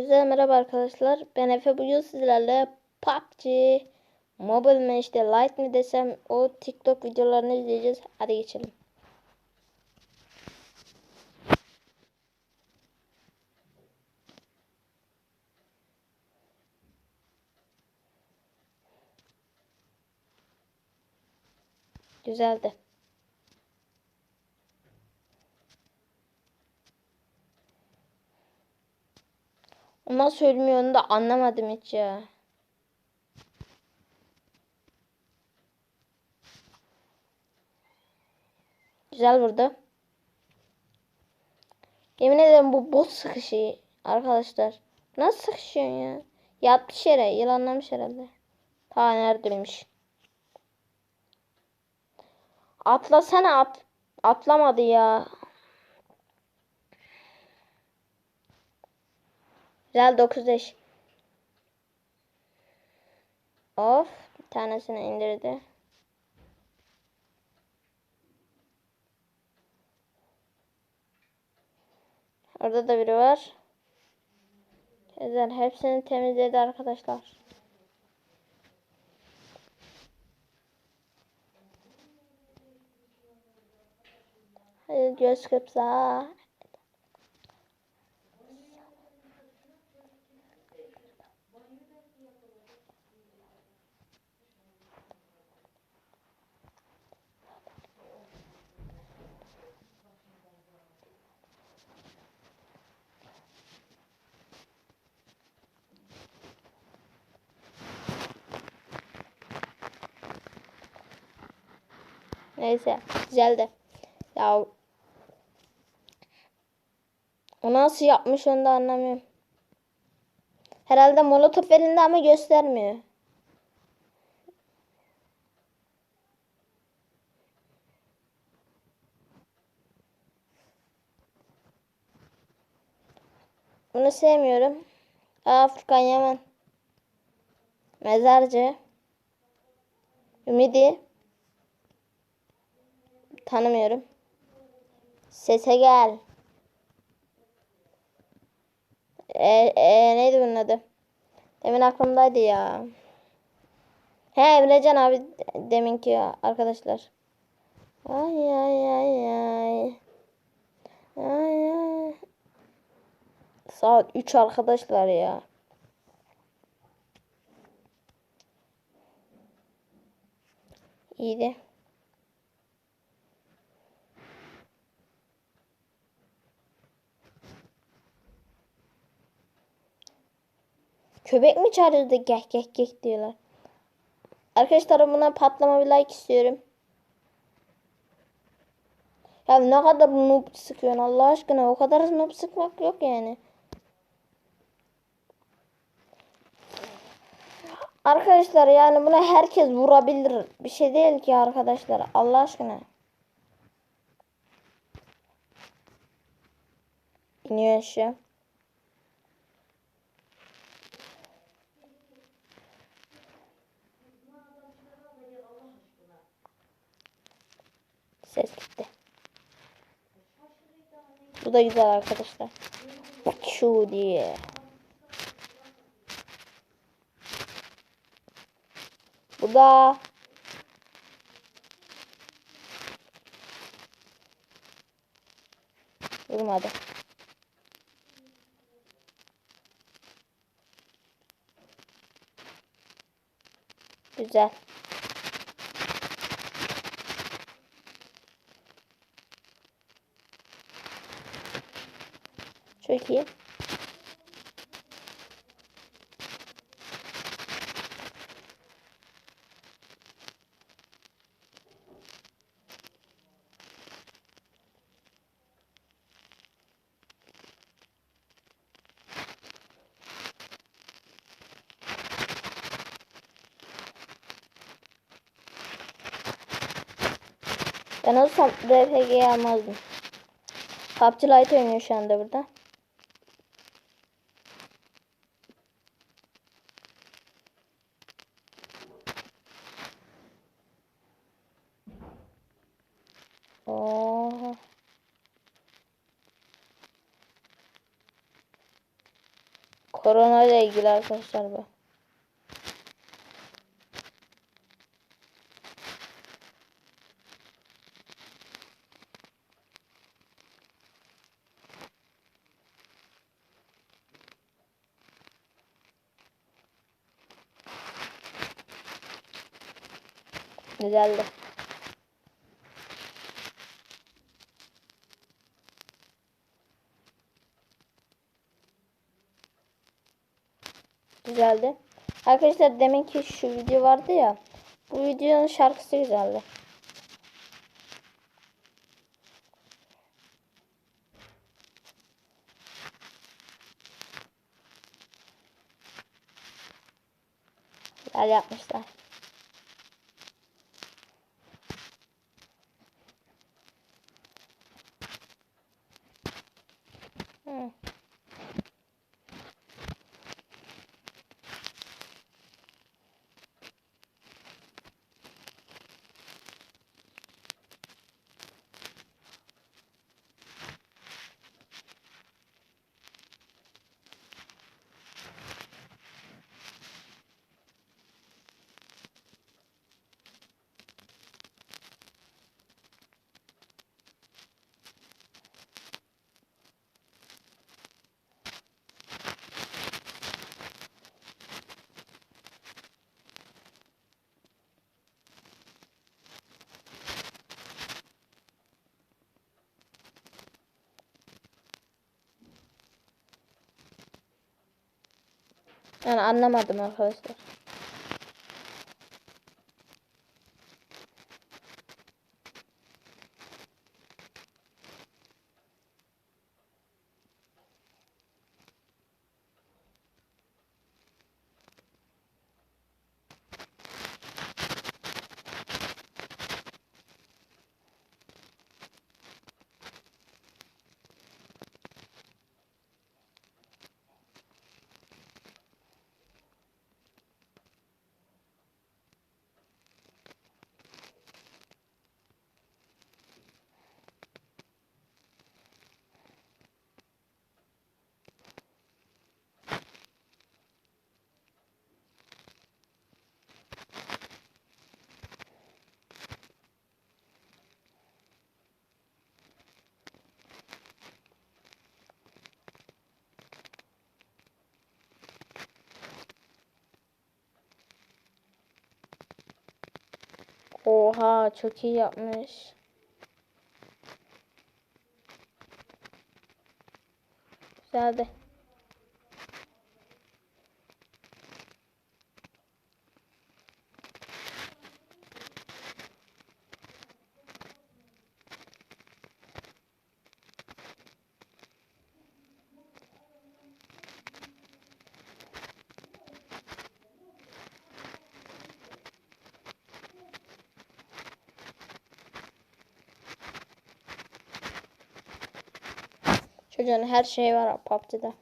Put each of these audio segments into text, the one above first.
Herkese merhaba arkadaşlar. Ben Efe bugün sizlerle PUBG Mobile işte Lite mi desem o TikTok videolarını izleyeceğiz. Hadi geçelim. Güzeldi. Nasıl ölmüyor da anlamadım hiç ya. Güzel vurdu. Yemin ederim bu bot sıkışı arkadaşlar. Nasıl sıkışıyorsun ya? Yatmış yere yılanlamış herhalde. Ta neredeymiş? Atlasana at. Atlamadı ya. Güzel 9 Of bir tanesini indirdi. Orada da biri var. Güzel hepsini temizledi arkadaşlar. Hadi göz kırpsa. Neyse güzeldi. Ya o nasıl yapmış onu da anlamıyorum. Herhalde molotof elinde ama göstermiyor. Bunu sevmiyorum. Aa Furkan Yaman. Mezarcı. Ümidi. Tanımıyorum. Sese gel. E, e, neydi bunun adı? Demin aklımdaydı ya. He Emrecan abi deminki arkadaşlar. Ay ay ay ay. Ay ay. Saat 3 arkadaşlar ya. İyiydi. Köpek mi çağırıyordu geh geh geh diyorlar. Arkadaşlar buna patlama bir like istiyorum. Ya ne kadar noob sıkıyorsun Allah aşkına o kadar noob sıkmak yok yani. Arkadaşlar yani buna herkes vurabilir. Bir şey değil ki arkadaşlar Allah aşkına. İniyor aşağı. Bu da güzel arkadaşlar. Şu diye. Bu da Vurmadı. Güzel. Çok iyi. Ben olsam RPG'yi almazdım. PUBG Lite oynuyor şu anda burada. Korona ile ilgili arkadaşlar bu. Güzeldi. Güzeldi. Arkadaşlar deminki şu video vardı ya. Bu videonun şarkısı güzeldi. Güzel yapmışlar. Yani anlamadım arkadaşlar. Oha çok iyi yapmış. Güzeldi. Çocuğun her şeyi var PUBG'de.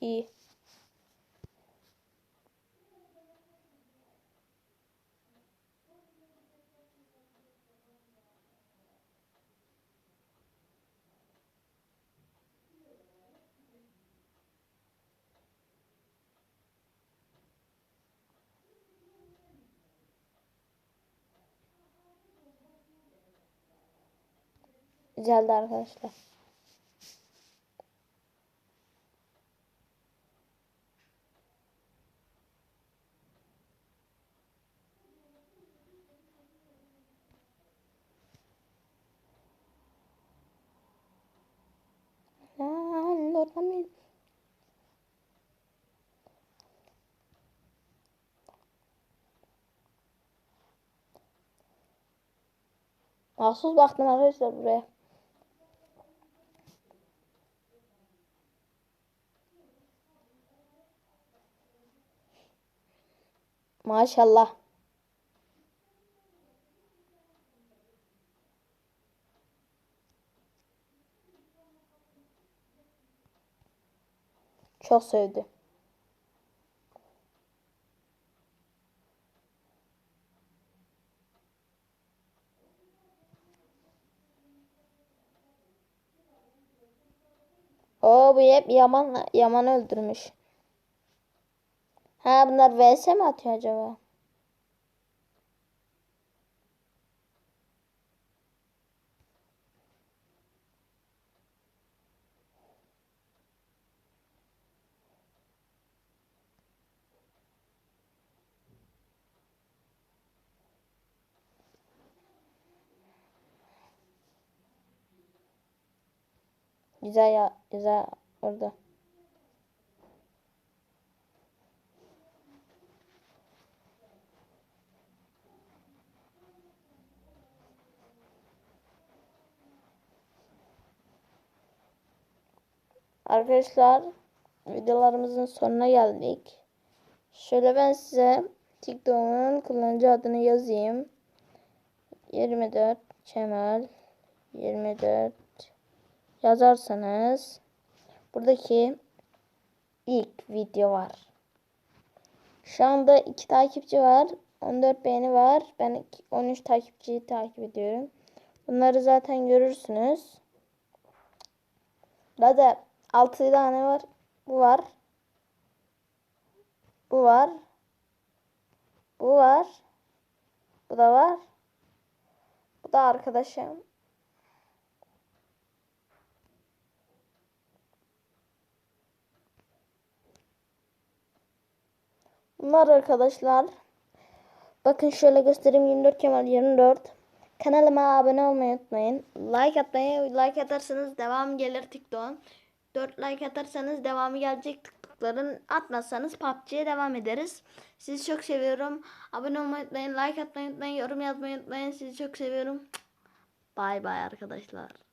İyi. Güzeldi arkadaşlar. Normal. Mahsus baktım arkadaşlar buraya. Maşallah. Çok sevdi. O bu hep Yaman Yaman öldürmüş. Ha bunlar vs mi atıyor acaba? Güzel ya güzel orada. Arkadaşlar videolarımızın sonuna geldik. Şöyle ben size TikTok'un kullanıcı adını yazayım. 24 Kemal 24 yazarsanız buradaki ilk video var. Şu anda 2 takipçi var. 14 beğeni var. Ben 13 takipçiyi takip ediyorum. Bunları zaten görürsünüz. Da 6 tane var. Bu var. Bu var. Bu var. Bu da var. Bu da arkadaşım. Bunlar arkadaşlar. Bakın şöyle göstereyim 24 Kemal 24. Kanalıma abone olmayı unutmayın. Like atmayı, like atarsanız devam gelir TikTok'un. 4 like atarsanız devamı gelecek TikTok'ların. Atmazsanız PUBG'ye devam ederiz. Sizi çok seviyorum. Abone olmayı unutmayın, like atmayı unutmayın, yorum yazmayı unutmayın. Sizi çok seviyorum. Bay bay arkadaşlar.